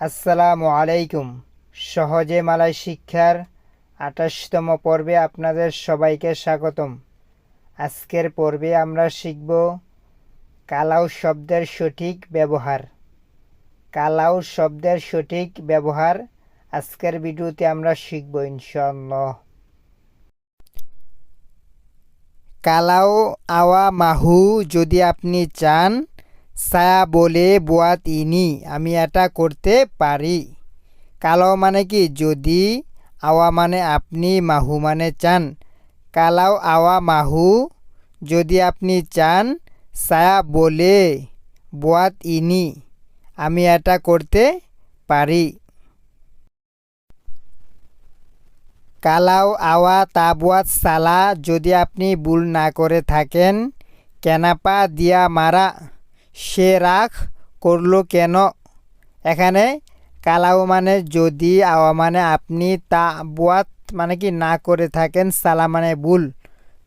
আসসালামু আলাইকুম। সহজে মালয় শিক্ষার আঠাশতম পর্বে আপনাদের সবাইকে স্বাগতম। আজকের পর্বে আমরা শিখব কালাউ শব্দের সঠিক ব্যবহার। কালাউ শব্দের সঠিক ব্যবহার আজকের ভিডিওতে আমরা শিখব ইনশাআল্লাহ। কালাও আওয়া মাহু যদি আপনি চান ছায়া বলে বোয়াত ইনি আমি এটা করতে পারি। কালাও মানে কি? যদি আওয়া মানে আপনি, মাহু মানে চান। কালাও আওয়া, মাহু যদি আপনি চান ছায়া বলে বোয়াত ইনি আমি এটা করতে পারি। কালাও আওয়া তাবুয়াত সালা যদি আপনি ভুল না করে থাকেন, কেনাপা, দিয়া মারা সে রাগ করল কেন? এখানে কালাও মানে যদি আওয়া মানে আপনি তাবুয়াত মানে কি না করে থাকেন সালা মানে ভুল।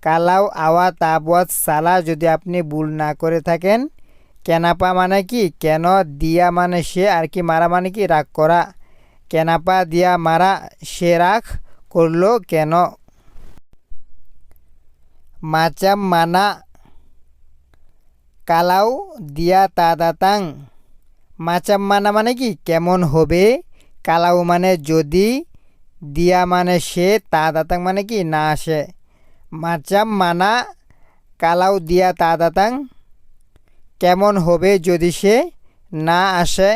কালাও আওয়া তাবুয়াত সালা যদি আপনি ভুল না করে থাকেন, কেনাপা মানে কি? কেন দিয়া মানে সে আর কি মারা মানে কি? রাগ করা। কেনাপা দিয়া মারা, সে রাগ করল কেন? মাচাম মানা কালাও দিয়া তাদাতাং মাচাম মানা মানে কি? কেমন হবে? কালাও মানে যদি, দিয়া মানে সে তাদাতাং মানে কি? না আসে। মাচাম মানা কালাও দিয়া তাদাতাং কেমন হবে যদি সে, না আসে?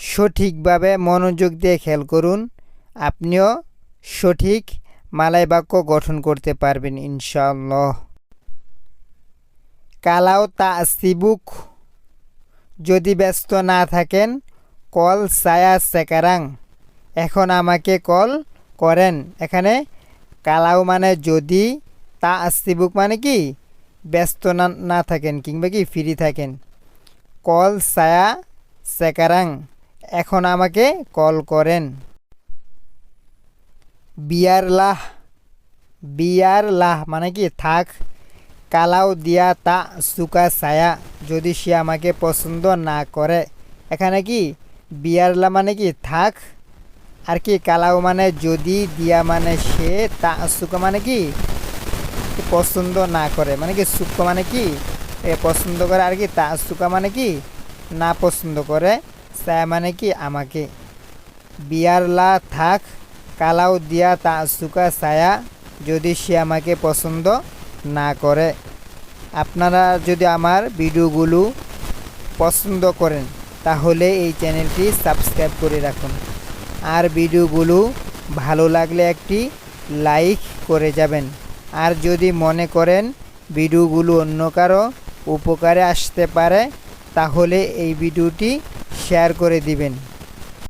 সঠিকভাবে মনোযোগ দিয়ে খেয়াল করুন। আপনিও সঠিক মালাই বাক্য গঠন করতে পারবেন ইনশাল্লাহ কালাও তা সিবুক। যদি ব্যস্ত না থাকেন, কল সায়া সেকারাং। এখন আমাকে কল করেন। এখানে কালাও মানে যদি, তা সিবুক মানে কি? ব্যস্ত না না থাকেন কিংবা কি, ফ্রি থাকেন। কল সায়া সেকারাং। এখন আমাকে কল করেন। বিয়ার লাহ বিয়ার লাহ মানে কি? থাক। কালাও দিয়া তা সুকা ছায়া, যদি সে আমাকে পছন্দ না করে। এখানে কি বিয়ারলা মানে কি থাক? আর কি কালাও মানে যদি, দিয়া মানে সে, তা সুকা মানে কি? পছন্দ না করে। মানে কি সুখ মানে কি? পছন্দ করে আর কি তা সুকা মানে কি? না পছন্দ করে, ছায়া মানে কি আমাকে। বিয়ারলা থাক, কালাও দিয়া তা সুকা ছায়া, যদি সে আমাকে পছন্দ না করে, আপনারা যদি আমার ভিডিওগুলো পছন্দ করেন, তাহলে এই চ্যানেলটি সাবস্ক্রাইব করে রাখুন। আর ভিডিওগুলো ভালো লাগলে একটি লাইক করে যাবেন। আর যদি মনে করেন ভিডিওগুলো অন্য কারও উপকারে আসতে পারে, তাহলে এই ভিডিওটি শেয়ার করে দিবেন।